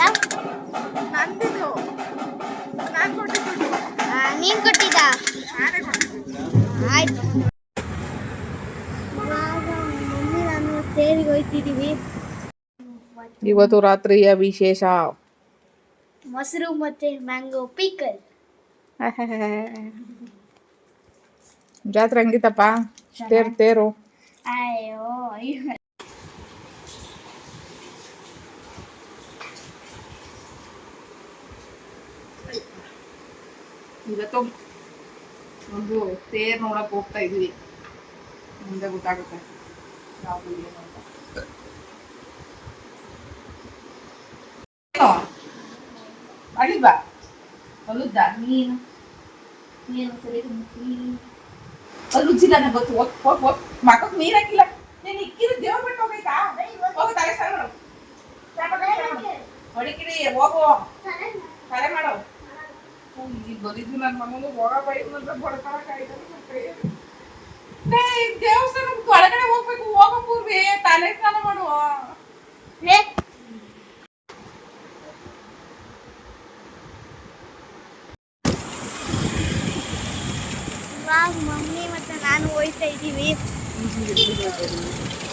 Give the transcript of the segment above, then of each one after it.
ಕೊಟ್ಟಿದ್ಯಾ ನಂದಿದು ನಾನು ಕೊಟ್ಟಿದ್ದು. ನೀನು ನೀನ್ ಕೊಟ್ಟಿದ್ದ? ನಾನೇ ಕೊಟ್ಟಿದ್ದು. ಆಯ್ತು. ಇವಾಗ ಮಮ್ಮಿ ನಾನು ತೇರಿಗೆ ಹೋಯ್ತಿದೀವಿ ಇವತ್ತು ರಾತ್ರಿಯ ವಿಶೇಷ. ಮೊಸರು ಮತ್ತೆ ಮ್ಯಾಂಗೋ ಪೀಕಲ್. ಜಾತ್ರೆ ಹಂಗಿತ್ತಪ್ಪ? ತೇರು ತೇರು. ಅಯ್ಯೋ. ಇವತ್ತು ಒಂದು ತೇರ್ ನೋಡಕ್ ಹೋಗ್ತಾ ಇದ್ವಿ. ಮುಂದೆ ಗೊತ್ತಾಗುತ್ತೆ ಯಾವ್ದು ಏನು ಅಂತ? ಅಳಿಲ್ವಾ ಅಲ್ಲುದ್ದ ನೀನು? ಸರಿ ನಂಗೆ ಗೊತ್ತು. ಮಕ್ಕಕ್ ನೀರ್ ಹಾಕಿಲ್ಲ. ನೀನ್ ಇಕ್ಕಿದ ದೇವ್ರ ಬಿಟ್ಟು ಹೋಗೈತಾ? ಹೋಗು. ತಲೆ ಮಾಡು. ಹೊಡಿಕಿರಿ ಹೋಗು. ತಲೆ ಮಾಡು. ನನ್ನ ಮಗನು ಹೋಗ ದೇವಸ್ಥಾನಕ್ಕೆ ಒಳಗಡೆ ಹೋಗ್ಬೇಕು ಹೋಗೋ ಪೂರ್ವಿ. ತಲೆ ಸ್ನಾನ ಮಾಡುವ ಮಮ್ಮಿ ಮತ್ತೆ ನಾನು ಹೋಯ್ತಾ ಇದ್ದೀವಿ.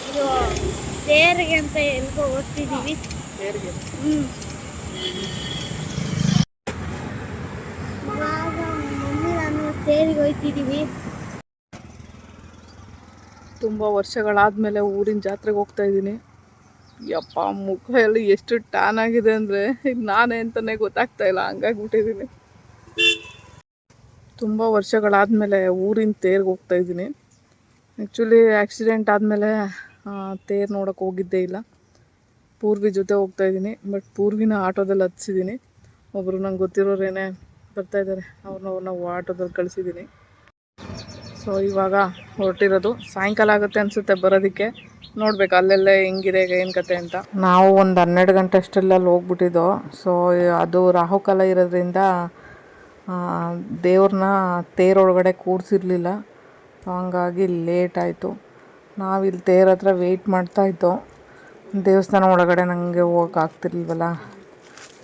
ಇದು ತೇರಿಗೆ ಅಂತ ಎಲ್ಗೋ ಹೋಗ್ತಿದ್ದೀವಿ ಹ್ಮ್ ಇವಾಗ ಮಮ್ಮಿ ನಾನು ತೇರಿಗೆ ಹೋಯ್ತಿದೀವಿ. ತುಂಬ ವರ್ಷಗಳಾದ್ಮೇಲೆ ಊರಿನ ಜಾತ್ರೆಗೆ ಹೋಗ್ತಾ ಇದ್ದೀನಿ. ಯಪ್ಪ, ಮುಖ ಎಲ್ಲ ಎಷ್ಟು ಟ್ಯಾನ್ ಆಗಿದೆ ಅಂದರೆ ನಾನೇ ಅಂತಾನೆ ಗೊತ್ತಾಗ್ತಾ ಇಲ್ಲ ಹಂಗಾಗ್ಬಿಟ್ಟಿದ್ದೀನಿ ತುಂಬ ವರ್ಷಗಳಾದಮೇಲೆ ಊರಿನ ತೇರ್ಗೆ ಹೋಗ್ತಾ ಇದ್ದೀನಿ. ಆ್ಯಕ್ಚುಲಿ ಆಕ್ಸಿಡೆಂಟ್ ಆದಮೇಲೆ ತೇರು ನೋಡೋಕೆ ಹೋಗಿದ್ದೇ ಇಲ್ಲ. ಪೂರ್ವಿ ಜೊತೆ ಹೋಗ್ತಾ ಇದ್ದೀನಿ ಬಟ್ ಪೂರ್ವಿನ ಆಟೋದಲ್ಲಿ ಹತ್ಸಿದ್ದೀನಿ. ಒಬ್ಬರು ನಂಗೆ ಗೊತ್ತಿರೋರೇನೆ ಬರ್ತಾ ಇದ್ದಾರೆ. ಅವ್ರನ್ನ ಅವ್ರನ್ನ ಆಟೋದಲ್ಲಿ ಕಳಿಸಿದ್ದೀನಿ ಸೊ ಇವಾಗ ಹೊರಟಿರೋದು. ಸಾಯಂಕಾಲ ಆಗುತ್ತೆ ಅನಿಸುತ್ತೆ ಬರೋದಕ್ಕೆ. ನೋಡ್ಬೇಕು ಅಲ್ಲೆಲ್ಲ ಹೆಂಗಿದೆ, ಏನು ಕತೆ ಅಂತ. ನಾವು ಒಂದು ಹನ್ನೆರಡು ಗಂಟೆ ಅಷ್ಟರಲ್ಲಿ ಅಲ್ಲಿ ಹೋಗ್ಬಿಟ್ಟಿದ್ದೋ. ಸೊ ಅದು ರಾಹುಕಾಲ ಇರೋದ್ರಿಂದ ದೇವ್ರನ್ನ ತೇರೊಳಗಡೆ ಕೂರಿಸಿರ್ಲಿಲ್ಲ. ಹಂಗಾಗಿ ಲೇಟ್ ಆಯಿತು. ನಾವಿಲ್ಲಿ ತೇರ ಹತ್ರ ವೆಯ್ಟ್ ಮಾಡ್ತಾಯಿದ್ದೋ ದೇವಸ್ಥಾನ ಒಳಗಡೆ ನನಗೆ ಹೋಗಕ್ಕೆ ಆಗ್ತಿರ್ಲಿಲ್ವಲ್ಲ.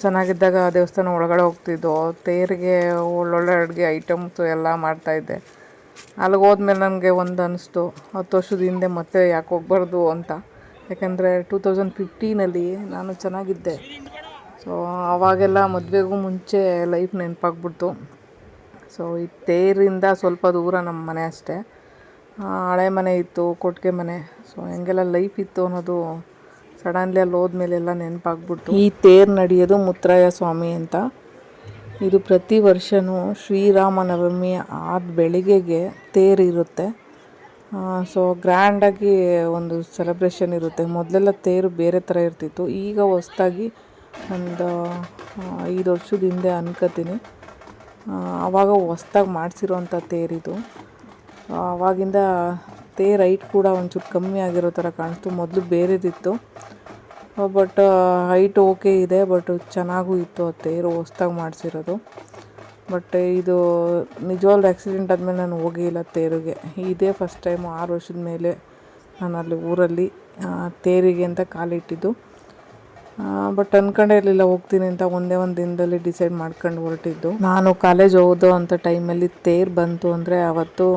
ಚೆನ್ನಾಗಿದ್ದಾಗ ದೇವಸ್ಥಾನ ಒಳಗಡೆ ಹೋಗ್ತಿದ್ದೋ ತೇರಿಗೆ, ಒಳ್ಳೊಳ್ಳೆ ಅಡುಗೆ ಐಟಮ್ಸು ಎಲ್ಲ ಮಾಡ್ತಾಯಿದ್ದೆ ಅಲ್ಲಿಗೆ ಹೋದ್ಮೇಲೆ ನನಗೆ ಒಂದು ಅನ್ನಿಸ್ತು ಹತ್ತು ವರ್ಷದ ಹಿಂದೆ ಮತ್ತೆ ಯಾಕೆ ಹೋಗ್ಬಾರ್ದು ಅಂತ. ಯಾಕಂದರೆ ಟೂ ತೌಸಂಡ್ ಫಿಫ್ಟೀನಲ್ಲಿ ನಾನು ಚೆನ್ನಾಗಿದ್ದೆ. ಸೊ ಆವಾಗೆಲ್ಲ ಮದುವೆಗೂ ಮುಂಚೆ ಲೈಫ್ ನೆನಪಾಗ್ಬಿಡ್ತು. ಸೊ ಈ ತೇರಿಂದ ಸ್ವಲ್ಪ ದೂರ ನಮ್ಮ ಮನೆ ಅಷ್ಟೇ. ಹಳೆ ಮನೆ ಇತ್ತು, ಕೊಟ್ಟಿಗೆ ಮನೆ. ಸೊ ಹೆಂಗೆಲ್ಲ ಲೈಫ್ ಇತ್ತು ಅನ್ನೋದು ಸಡನ್ಲಿ ಅಲ್ಲಿ ಹೋದ್ಮೇಲೆಲ್ಲ ನೆನಪಾಗ್ಬಿಟ್ಟು ಈ ತೇರು ನಡೆಯೋದು ಮುತ್ತರಾಯ ಸ್ವಾಮಿ ಅಂತ. ಇದು ಪ್ರತಿ ವರ್ಷವೂ ಶ್ರೀರಾಮನವಮಿ ಆದ ಬೆಳಿಗ್ಗೆಗೆ ತೇರು ಇರುತ್ತೆ. ಸೊ ಗ್ರ್ಯಾಂಡಾಗಿ ಒಂದು ಸೆಲೆಬ್ರೇಷನ್ ಇರುತ್ತೆ. ಮೊದಲೆಲ್ಲ ತೇರು ಬೇರೆ ಥರ ಇರ್ತಿತ್ತು. ಈಗ ಹೊಸ್ದಾಗಿ ಒಂದು ಐದು ವರ್ಷದ ಹಿಂದೆ ಅನ್ಕೋತೀನಿ. ಆವಾಗ ಹೊಸ್ದಾಗಿ ಮಾಡಿಸಿರೋಂಥ ತೇರಿದು. ಆವಾಗಿಂದ ತೇರು ರೈಟ್ ಕೂಡ ಒಂಚೂರು ಕಮ್ಮಿ ಆಗಿರೋ ಥರ ಕಾಣಿಸ್ತು ಮೊದಲು ಬೇರೆದಿತ್ತು. ಬಟ್ ಹೈಟ್ ಓಕೆ ಇದೆ ಬಟ್ ಚೆನ್ನಾಗೂ ಇತ್ತು ಆ ತೇರು ಹೊಸ್ದಾಗಿ ಮಾಡಿಸಿರೋದು. ಬಟ್ ಇದು ನಿಜವಾಗ್ಲೂ ಆ್ಯಕ್ಸಿಡೆಂಟ್ ಆದಮೇಲೆ ನಾನು ಹೋಗಿಲ್ಲ ತೇರಿಗೆ. ಇದೇ ಫಸ್ಟ್ ಟೈಮು ಆರು ವರ್ಷದ ಮೇಲೆ ನಾನು ಅಲ್ಲಿ ಊರಲ್ಲಿ ತೇರಿಗೆ ಅಂತ ಕಾಲಿಟ್ಟಿದ್ದು. ಬಟ್ ಅನ್ಕೊಂಡೇ ಇರಲಿಲ್ಲ, ಹೋಗ್ತೀನಿ ಅಂತ ಒಂದೇ ಒಂದು ದಿನದಲ್ಲಿ ಡಿಸೈಡ್ ಮಾಡ್ಕೊಂಡು ಹೊರಟಿದ್ದು. ನಾನು ಕಾಲೇಜ್ ಓದೋ ಅಂಥ ಟೈಮಲ್ಲಿ ತೇರು ಬಂತು ಅಂದರೆ ಅವತ್ತು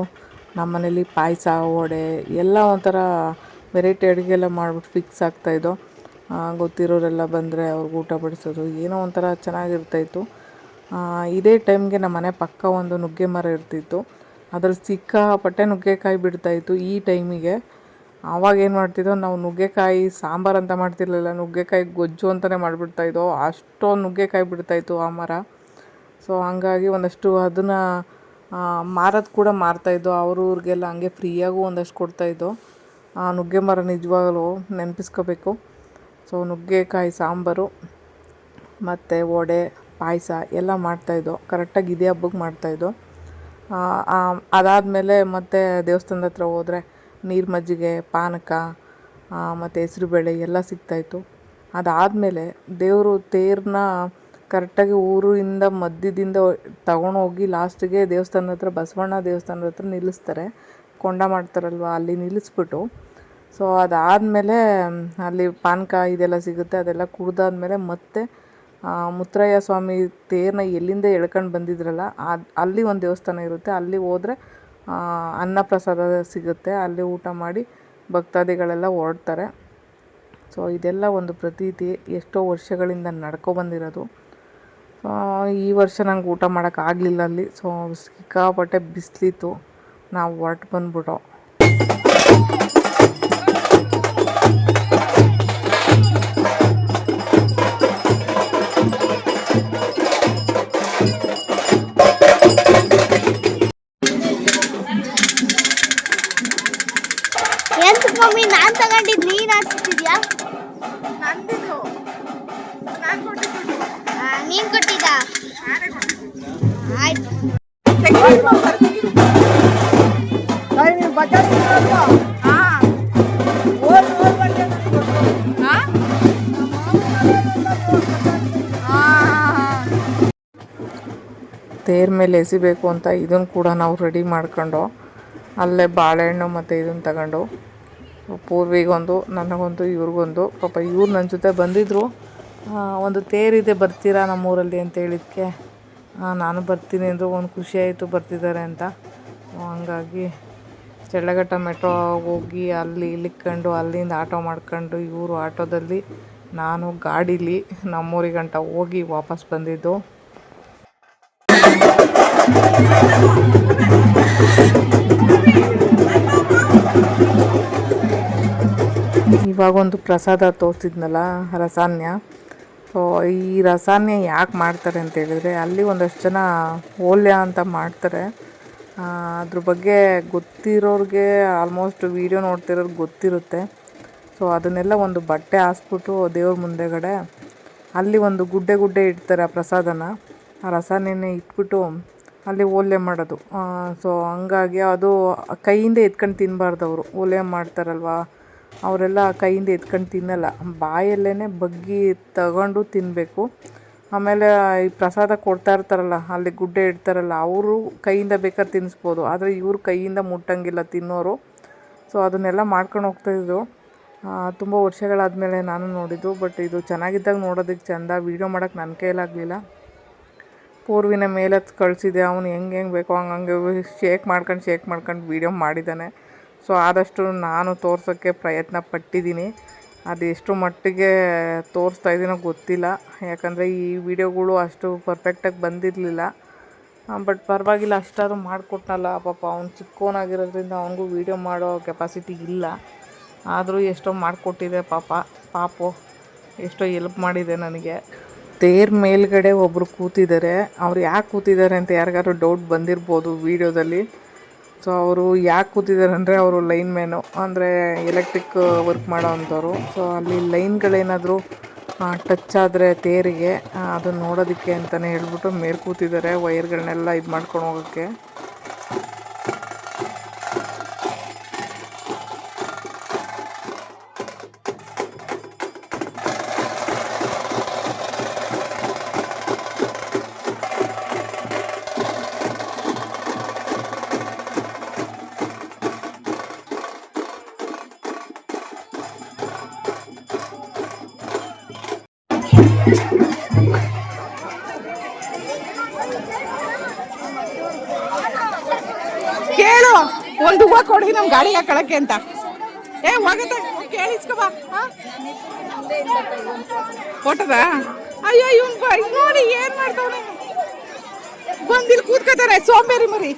ನಮ್ಮ ಮನೇಲಿ ಪಾಯಸ, ವಡೆ ಎಲ್ಲ ಒಂಥರ ವೆರೈಟಿ ಅಡುಗೆ ಎಲ್ಲ ಮಾಡ್ಬಿಟ್ಟು ಫಿಕ್ಸ್ ಆಗ್ತಾಯಿದ್ದೋ ಗೊತ್ತಿರೋರೆಲ್ಲ ಬಂದರೆ ಅವ್ರಿಗೆ ಊಟ ಬಡಿಸೋದು, ಏನೋ ಒಂಥರ ಚೆನ್ನಾಗಿರ್ತಾಯಿತ್ತು. ಇದೇ ಟೈಮ್ಗೆ ನಮ್ಮ ಮನೆ ಪಕ್ಕ ಒಂದು ನುಗ್ಗೆ ಮರ ಇರ್ತಿತ್ತು. ಅದ್ರಲ್ಲಿ ಸಿಕ್ಕಾಪಟ್ಟೆ ನುಗ್ಗೆಕಾಯಿ ಬಿಡ್ತಾಯಿತ್ತು ಈ ಟೈಮಿಗೆ ಆವಾಗ ಏನು ಮಾಡ್ತಿದ್ದೋ, ನಾವು ನುಗ್ಗೆಕಾಯಿ, ಸಾಂಬಾರು ಅಂತ ಮಾಡ್ತಿರ್ಲಿಲ್ಲ, ನುಗ್ಗೆಕಾಯಿ ಗೊಜ್ಜು ಅಂತಲೇ ಮಾಡಿಬಿಡ್ತಾಯಿದ್ದೋ, ಅಷ್ಟೊಂದು ನುಗ್ಗೆಕಾಯಿ ಬಿಡ್ತಾಯಿತ್ತು ಆ ಮರ. ಸೊ ಹಂಗಾಗಿ ಒಂದಷ್ಟು ಅದನ್ನು ಮಾರೋದು ಕೂಡ ಮಾರ್ತಾಯಿದ್ದೋ ಅವ್ರ ಊರಿಗೆಲ್ಲ ಹಂಗೆ ಫ್ರೀಯಾಗೂ ಒಂದಷ್ಟು ಕೊಡ್ತಾಯಿದ್ದೋ ಆ, ನುಗ್ಗೆ ಮರ ನಿಜವಾಗಲೂ ನೆನಪಿಸ್ಕೋಬೇಕು. ಸೊ ನುಗ್ಗೆಕಾಯಿ, ಸಾಂಬಾರು, ಮತ್ತು ವಡೆ, ಪಾಯಸ ಎಲ್ಲ ಮಾಡ್ತಾಯಿದ್ದೋ ಕರೆಕ್ಟಾಗಿ ಇದೇ ಹಬ್ಬಕ್ಕೆ ಮಾಡ್ತಾಯಿದ್ದೋ ಅದಾದಮೇಲೆ ಮತ್ತು ದೇವಸ್ಥಾನದ ಹತ್ರ ಹೋದರೆ ನೀರು ಮಜ್ಜಿಗೆ, ಪಾನಕ ಮತ್ತು ಹೆಸ್ರುಬೇಳೆ ಎಲ್ಲ ಸಿಗ್ತಾಯಿತ್ತು ಅದಾದಮೇಲೆ ದೇವರು ತೇರನ್ನ ಕರೆಕ್ಟಾಗಿ ಊರಿಂದ ಮಧ್ಯದಿಂದ ತಗೊಂಡೋಗಿ ಲಾಸ್ಟಿಗೆ ದೇವಸ್ಥಾನದ ಹತ್ರ, ಬಸವಣ್ಣ ದೇವಸ್ಥಾನದ ಹತ್ರ ನಿಲ್ಲಿಸ್ತಾರೆ. ಕೊಂಡ ಮಾಡ್ತಾರಲ್ವ, ಅಲ್ಲಿ ನಿಲ್ಲಿಸ್ಬಿಟ್ಟು. ಸೊ ಅದಾದಮೇಲೆ, ಅಲ್ಲಿ ಪಾನಕ ಇದೆಲ್ಲ ಸಿಗುತ್ತೆ, ಅದೆಲ್ಲ ಕುಡ್ದಾದ್ಮೇಲೆ ಮತ್ತೆ ಮುತ್ತರಾಯ ಸ್ವಾಮಿ ತೇರನ್ನ ಎಲ್ಲಿಂದ ಎಳ್ಕೊಂಡು ಬಂದಿದ್ರಲ್ಲ ಅಲ್ಲಿ ಒಂದು ದೇವಸ್ಥಾನ ಇರುತ್ತೆ. ಅಲ್ಲಿ ಹೋದರೆ ಅನ್ನ ಪ್ರಸಾದ ಸಿಗುತ್ತೆ. ಅಲ್ಲಿ ಊಟ ಮಾಡಿ ಭಕ್ತಾದಿಗಳೆಲ್ಲ ಹೊರಡ್ತಾರೆ. ಸೊ ಇದೆಲ್ಲ ಒಂದು ಪ್ರತೀತಿ ಎಷ್ಟೋ ವರ್ಷಗಳಿಂದ ನಡ್ಕೊಬಂದಿರೋದು ಈ ವರ್ಷ ನಂಗೆ ಊಟ ಮಾಡೋಕ್ಕಾಗಲಿಲ್ಲ ಅಲ್ಲಿ. ಸೊ ಸಿಕ್ಕಾಪಟ್ಟೆ ಬಿಸಿಲಿತ್ತು. ನಾವು ಹೊರಟು ಬಂದ್ಬಿಟ್ಟೋ ತೇರ್ ಮೇಲೆ ಎಸಿಬೇಕು ಅಂತ ಇದನ್ನು ಕೂಡ ನಾವು ರೆಡಿ ಮಾಡ್ಕೊಂಡು ಅಲ್ಲೇ ಬಾಳೆಹಣ್ಣು ಮತ್ತು ಇದನ್ನು ತಗೊಂಡು ಪೂರ್ವಿಗೊಂದು ನನಗೊಂದು ಇವ್ರಿಗೊಂದು ಪಾಪ ಇವ್ರು ನನ್ನ ಜೊತೆ ಬಂದಿದ್ದರು ಒಂದು ತೇರಿದೆ ಬರ್ತೀರಾ ನಮ್ಮೂರಲ್ಲಿ ಅಂತ ಹೇಳಿದ್ಕೆ. ಆ, ನಾನು ಬರ್ತೀನಿ ಅಂದರು ಒಂದು ಖುಷಿ ಆಯಿತು ಬರ್ತಿದ್ದಾರೆ ಅಂತ. ಹಂಗಾಗಿ ಚಳ್ಳಘಟ್ಟ ಮೆಟ್ರೋ ಹೋಗಿ ಅಲ್ಲಿ ಇಲ್ಲಿಕ್ಕಂಡು ಅಲ್ಲಿಂದ ಆಟೋ ಮಾಡ್ಕೊಂಡು ಇವರು ಆಟೋದಲ್ಲಿ ನಾನು ಗಾಡೀಲಿ ನಮ್ಮೂರಿಗೆ ಗಂಟ ಹೋಗಿ ವಾಪಸ್ ಬಂದಿದ್ದು. ಇವಾಗ ಒಂದು ಪ್ರಸಾದ ತೋರಿಸಿದ್ನಲ್ಲ, ರಸಾನ್ಯ. ಸೊ, ಈ ರಸಾನ್ಯ ಯಾಕೆ ಮಾಡ್ತಾರೆ ಅಂತ ಹೇಳಿದರೆ, ಅಲ್ಲಿ ಒಂದಷ್ಟು ಜನ ಓಲ್ಯ ಅಂತ ಮಾಡ್ತಾರೆ. ಅದ್ರ ಬಗ್ಗೆ ಗೊತ್ತಿರೋರಿಗೆ ಆಲ್ಮೋಸ್ಟ್ ವೀಡಿಯೋ ನೋಡ್ತಿರೋರ್ಗೆ ಗೊತ್ತಿರುತ್ತೆ. ಸೊ ಅದನ್ನೆಲ್ಲ ಒಂದು ಬಟ್ಟೆ ಹಾಸ್ಬಿಟ್ಟು ದೇವ್ರ ಮುಂದೆಗಡೆ ಅಲ್ಲಿ ಒಂದು ಗುಡ್ಡೆ ಗುಡ್ಡೆ ಇಡ್ತಾರೆ ಆ ಪ್ರಸಾದನ. ಆ ರಸನೇನೆ ಇಟ್ಬಿಟ್ಟು ಅಲ್ಲಿ ಓಲೆ ಮಾಡೋದು. ಸೊ ಹಂಗಾಗಿ ಅದು ಕೈಯಿಂದ ಎತ್ಕೊಂಡು ತಿನ್ನಬಾರ್ದು ಅವರು. ಓಲೆ ಮಾಡ್ತಾರಲ್ವ? ಅವರೆಲ್ಲ ಕೈಯಿಂದ ಎತ್ಕೊಂಡು ತಿನ್ನಲ್ಲ. ಬಾಯಲ್ಲೇ ಬಗ್ಗಿ ತಗೊಂಡು ತಿನ್ನಬೇಕು ಆಮೇಲೆ ಈ ಪ್ರಸಾದ ಕೊಡ್ತಾ ಇರ್ತಾರಲ್ಲ, ಅಲ್ಲಿ ಗುಡ್ಡೆ ಇಡ್ತಾರಲ್ಲ, ಅವರು ಕೈಯಿಂದ ಬೇಕಾದ್ರೆ ತಿನ್ನಿಸ್ಬೋದು ಆದರೆ ಇವರು ಕೈಯಿಂದ ಮುಟ್ಟಂಗಿಲ್ಲ ತಿನ್ನೋರು. ಸೊ ಅದನ್ನೆಲ್ಲ ಮಾಡ್ಕೊಂಡು ಹೋಗ್ತಾಯಿದ್ರು ತುಂಬ ವರ್ಷಗಳಾದಮೇಲೆ ನಾನು ನೋಡಿದ್ದು, ಬಟ್ ಇದು ಚೆನ್ನಾಗಿದ್ದಾಗ ನೋಡೋದಕ್ಕೆ ಚೆಂದ. ವೀಡಿಯೋ ಮಾಡೋಕ್ಕೆ ನನ್ನ ಕೈಲಾಗಲಿಲ್ಲ ಪೂರ್ವಿನ ಮೇಲತ್ತು ಕಳಿಸಿದೆ, ಅವನು ಹೆಂಗೆ ಹೆಂಗೆ ಬೇಕೋ ಹಂಗೆ ಶೇಕ್ ಮಾಡ್ಕೊಂಡು ಶೇಕ್ ಮಾಡ್ಕೊಂಡು ವೀಡಿಯೋ ಮಾಡಿದ್ದಾನೆ. ಸೊ, ಆದಷ್ಟು ನಾನು ತೋರ್ಸೋಕ್ಕೆ ಪ್ರಯತ್ನ ಪಟ್ಟಿದ್ದೀನಿ. ಅದು ಎಷ್ಟು ಮಟ್ಟಿಗೆ ತೋರಿಸ್ತಾ ಇದ್ದೀನೋ ಗೊತ್ತಿಲ್ಲ. ಯಾಕಂದರೆ ಈ ವಿಡಿಯೋಗಳು ಅಷ್ಟು ಪರ್ಫೆಕ್ಟಾಗಿ ಬಂದಿರಲಿಲ್ಲ. ಬಟ್ ಪರವಾಗಿಲ್ಲ, ಅಷ್ಟಾದರೂ ಮಾಡಿಕೊಟ್ನಲ್ಲ. ಪಾಪ ಅವ್ನು ಚಿಕ್ಕವನಾಗಿರೋದ್ರಿಂದ ಅವನಿಗೂ ವೀಡಿಯೋ ಮಾಡೋ ಕೆಪಾಸಿಟಿ ಇಲ್ಲ. ಆದರೂ ಎಷ್ಟೋ ಮಾಡಿಕೊಟ್ಟಿದೆ ಪಾಪ, ಪಾಪು. ಎಷ್ಟೋ ಎಲ್ಪ್ ಮಾಡಿದೆ ನನಗೆ. ತೇರ್ ಮೇಲ್ಗಡೆ ಒಬ್ಬರು ಕೂತಿದ್ದಾರೆ. ಅವ್ರು ಯಾಕೆ ಕೂತಿದ್ದಾರೆ ಅಂತ ಯಾರಿಗಾದ್ರು ಡೌಟ್ ಬಂದಿರ್ಬೋದು ವೀಡಿಯೋದಲ್ಲಿ. ಸೊ ಅವರು ಯಾಕೆ ಕೂತಿದ್ದಾರೆ ಅಂದರೆ ಅವರು ಲೈನ್ ಮ್ಯಾನು ಅಂದರೆ ಎಲೆಕ್ಟ್ರಿಕ್ ವರ್ಕ್ ಮಾಡೋ ಅಂಥವ್ರು ಸೊ ಅಲ್ಲಿ ಲೈನ್ಗಳೇನಾದರೂ ಟಚ್ ಆದರೆ ತೇರಿಗೆ ಅದನ್ನು ನೋಡೋದಕ್ಕೆ ಅಂತಲೇ ಹೇಳ್ಬಿಟ್ಟು ಮೇಲೆ ಕೂತಿದ್ದಾರೆ. ವೈರ್ಗಳನ್ನೆಲ್ಲ ಇದು ಮಾಡ್ಕೊಂಡು ಹೋಗೋಕ್ಕೆ. ಕೇಳು, ಒಂದು ಹೂವು ಕೊಡಿ ನಮ್ ಗಾಡಿ ಹಾಕೊಳಕ್ಕೆ ಅಂತ. ಏ ಹೋಗತ್ತೆ ಕೇಳಿಸ್ಕೋಬಾ ಕೊಟ್ಟದ? ಅಯ್ಯೋ, ಇವನ್ ನೋಡಿ ಏನ್ ಮಾಡ್ತಾವನೆ. ಬಂದಿಲ್ ಕೂತ್ಕೋತಾರೆ, ಸೋಂಬೇರಿ ಮರಿ.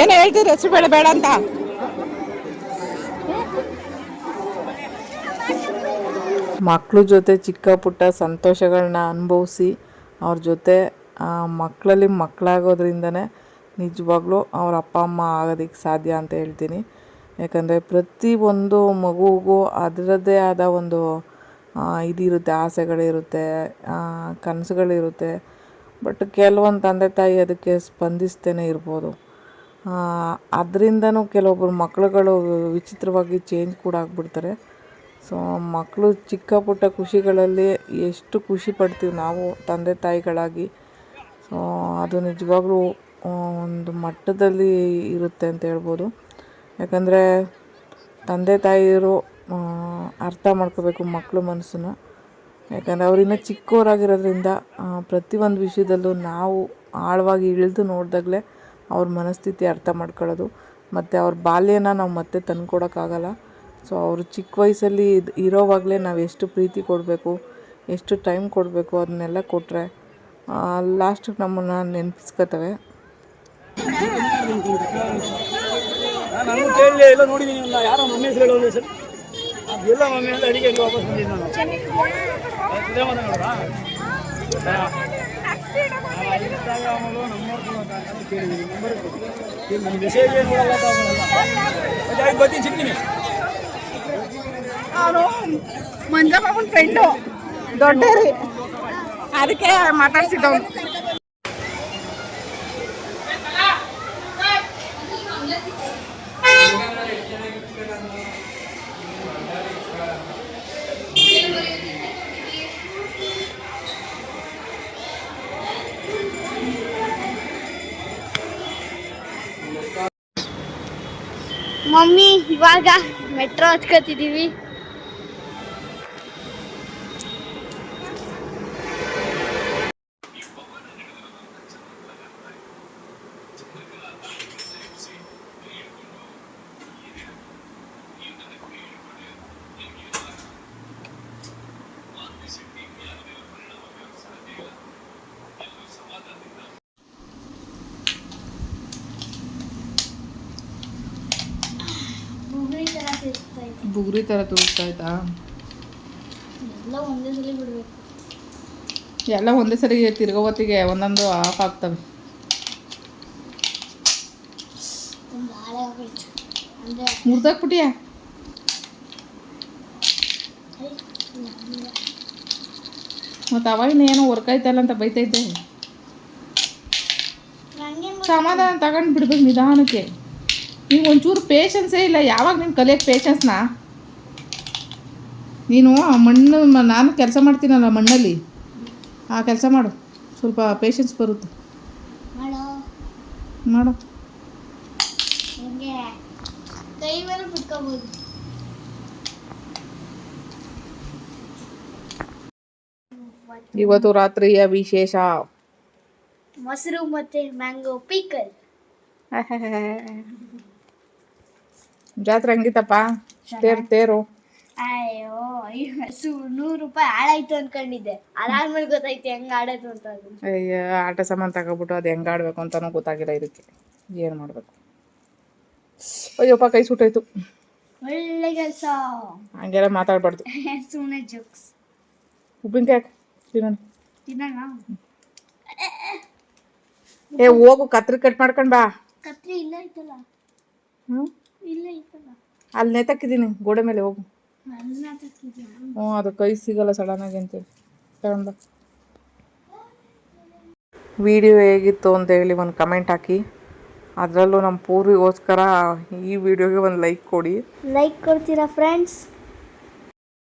ಏನ್ ಹೇಳ್ತೀರಿ? ಹೆಸರು ಬೇಡ ಬೇಡ ಅಂತ. ಮಕ್ಕಳ ಜೊತೆ ಚಿಕ್ಕ ಪುಟ್ಟ ಸಂತೋಷಗಳನ್ನ ಅನುಭವಿಸಿ, ಅವ್ರ ಜೊತೆ ಮಕ್ಕಳಲ್ಲಿ ಮಕ್ಕಳಾಗೋದ್ರಿಂದನೇ ನಿಜವಾಗ್ಲೂ ಅವ್ರ ಅಪ್ಪ, ಅಮ್ಮ ಆಗೋದಕ್ಕೆ ಸಾಧ್ಯ ಅಂತ ಹೇಳ್ತೀನಿ. ಯಾಕಂದರೆ ಪ್ರತಿ ಒಂದು ಮಗುವಿಗೂ ಅದರದ್ದೇ ಆದ ಒಂದು ಇದಿರುತ್ತೆ, ಆಸೆಗಳಿರುತ್ತೆ ಕನಸುಗಳಿರುತ್ತೆ. ಬಟ್ ಕೆಲವೊಂದು ತಂದೆ ತಾಯಿ ಅದಕ್ಕೆ ಸ್ಪಂದಿಸ್ತೇನೆ ಇರ್ಬೋದು. ಅದರಿಂದನೂ ಕೆಲವೊಬ್ಬರು ಮಕ್ಕಳುಗಳು ವಿಚಿತ್ರವಾಗಿ ಚೇಂಜ್ ಕೂಡ ಆಗಿಬಿಡ್ತಾರೆ. ಸೊ ಮಕ್ಕಳು ಚಿಕ್ಕ ಪುಟ್ಟ ಖುಷಿಗಳಲ್ಲಿ ಎಷ್ಟು ಖುಷಿ ಪಡ್ತೀವಿ ನಾವು ತಂದೆ ತಾಯಿಗಳಾಗಿ? ಸೊ ಅದು ನಿಜವಾಗ್ಲೂ ಒಂದು ಮಟ್ಟದಲ್ಲಿ ಇರುತ್ತೆ ಅಂತ ಹೇಳ್ಬೋದು. ಯಾಕಂದರೆ ತಂದೆ ತಾಯಿಯರು ಅರ್ಥ ಮಾಡ್ಕೋಬೇಕು ಮಕ್ಕಳು ಮನಸ್ಸನ್ನು. ಯಾಕಂದರೆ ಅವರಿನ್ನ ಚಿಕ್ಕವರಾಗಿರೋದ್ರಿಂದ ಪ್ರತಿಯೊಂದು ವಿಷಯದಲ್ಲೂ ನಾವು ಆಳವಾಗಿ ಇಳಿದು ನೋಡಿದಾಗಲೇ ಅವ್ರ ಮನಸ್ಥಿತಿ ಅರ್ಥ ಮಾಡ್ಕೊಳ್ಳೋದು. ಮತ್ತು ಅವ್ರ ಬಾಲ್ಯನ ನಾವು ಮತ್ತೆ ತಂದುಕೊಡೋಕ್ಕಾಗಲ್ಲ. ಸೊ ಅವರು ಚಿಕ್ಕ ವಯಸ್ಸಲ್ಲಿ ಇದು, ಇರೋವಾಗಲೇ ನಾವು ಎಷ್ಟು ಪ್ರೀತಿ ಕೊಡಬೇಕು, ಎಷ್ಟು ಟೈಮ್ ಕೊಡಬೇಕು ಅದನ್ನೆಲ್ಲ ಕೊಟ್ಟರೆ ಲಾಸ್ಟಿಗೆ ನಮ್ಮನ್ನು ನೆನಪಿಸ್ಕೋತವೆ. ಯಾರೋ ಮಮ್ಮಿ ಹೆಸರು ಹೇಳೋದು ಸರ್. ಎಲ್ಲ ಅಡಿಗೆ ವಾಪಸ್ ಬಂದಿದ್ದು ನಾನು. ಇನ್ಸ್ಟಾಗ್ರಾಮಲ್ಲೂ ನಂಬರ್ ನನ್ನ ಮೆಸೇಜ್ ಬರ್ತೀನಿ ಸಿಗ್ತೀನಿ. ಅವನು ಮಂಜಮ್ಮನ ಫ್ರೆಂಡು ದೊಡ್ಡೇರಿ. ಅದಕ್ಕೆ ಮಾತಾಡ್ಸಿದ್ದವನು ಇವಾಗ ಮೆಟ್ರೋ ಹಚ್ಕೋತಿದೀವಿ ಬುಗುರಿ ಥರ ತೋರಿಸ್ತಾ ಆಯ್ತಾ ಎಲ್ಲ ಒಂದೇ ಸಲ ಬಿಡ್ಬೇಕು. ಎಲ್ಲ ಒಂದೇ ಸರಿ ತಿರ್ಗೋ ಹೊತ್ತಿಗೆ ಒಂದೊಂದು ಆಫ್ ಆಗ್ತವೆ. ಮುರ್ದಾಕ್ಬಿಟ್ಟಿಯಾ? ಮತ್ತು ಅವಾಗ ಏನೋ ವರ್ಕ್ ಆಯ್ತಲ್ಲ ಅಂತ ಬೈತೈತೆ ಸಮಾಧಾನ ತಗೊಂಡು ಬಿಡ್ಬೇಕು ನಿಧಾನಕ್ಕೆ. ನೀವು ಒಂಚೂರು ಪೇಷನ್ಸೇ ಇಲ್ಲ ಯಾವಾಗ ನೀನು ಕಲಿಯೋಕ್ಕೆ ಪೇಷನ್ಸ್ನ ನೀನು ಆ ಮಣ್ಣು ನಾನು ಕೆಲಸ ಮಾಡ್ತೀನಲ್ಲ ಮಣ್ಣಲ್ಲಿ. ಆ ಕೆಲಸ ಮಾಡು. ಸ್ವಲ್ಪ ಪೇಷನ್ಸ್ ಬರುತ್ತೆ. ಮಾಡೋ. ಇವತ್ತು ರಾತ್ರಿಯ ವಿಶೇಷ. ಮೊಸರು ಮತ್ತೆ ಮ್ಯಾಂಗೋ ಪೀಕಲ್. ಜಾತ್ರೆ ಹಂಗಿತ್ತಪ್ಪ. ತೇರು ತೇರು. ಅಯ್ಯೋ ಸು ನೂರು ರೂಪಾಯಿ ಹಾಳಾಯ್ತು ಅನ್ಕೊಂಡಿದ್ದೆ. ಅದಾದ್ಮೇಲೆ ಗೊತ್ತಾಯ್ತು ಹೆಂಗ್ ಆಡೋದು ಅಂತ ಅಯ್ಯೋ ಅಯ್ಯ ಆಟ ಸಾಮಾನು ತಗೊಬಿಟ್ಟು ಅದು ಹೆಂಗೆ ಆಡಬೇಕು ಅಂತಲೂ ಗೊತ್ತಾಗಿಲ್ಲ ಇದಕ್ಕೆ. ಏನ್ ಮಾಡಬೇಕು? ಅಯ್ಯಪ್ಪ ಕೈ ಸುಟ್ಟೋಯ್ತು. ಒಳ್ಳೆ ಕೆಲಸ. ಹಂಗೆಲ್ಲ ಮಾತಾಡಬಾರ್ದು. ಸುಮ್ಮನೆ ಜೋಕ್ಸ್. ಉಪ್ಪಿನಕಾಯಿ ಹಾಕು ತಿನ್ನೋಣ. ತಿನ್ನೋಣ? ಏ ಹೋಗು ಕತ್ರಿ ಕಟ್ ಮಾಡ್ಕೊಂಡು ಬಾ. ಕತ್ರಿ ಇಲ್ಲ ಐತಲ್ಲ. ಹ್ಞೂ ಇಲ್ಲ ಐತಲ್ಲ. ಅಲ್ಲಿ ನೇತಾಕಿದ್ದೀನಿ ಗೋಡೆ ಮೇಲೆ ಹೋಗು. ಹ್ಞೂ ಅದು ಕೈ ಸಿಗಲ್ಲ ಸಡನ್ನಾಗಿ ಅಂತೇಳಿ ತಗೊಂಡು ವಿಡಿಯೋ ಹೇಗಿತ್ತು ಅಂತ ಹೇಳಿ ಒಂದು ಕಮೆಂಟ್ ಹಾಕಿ. ಅದರಲ್ಲೂ ನಮ್ಮ ಪೂರ್ವಿಗೋಸ್ಕರ ಈ ವಿಡಿಯೋಗೆ ಒಂದು ಲೈಕ್ ಕೊಡಿ. ಲೈಕ್ ಕೊಡ್ತೀರಾ ಫ್ರೆಂಡ್ಸ್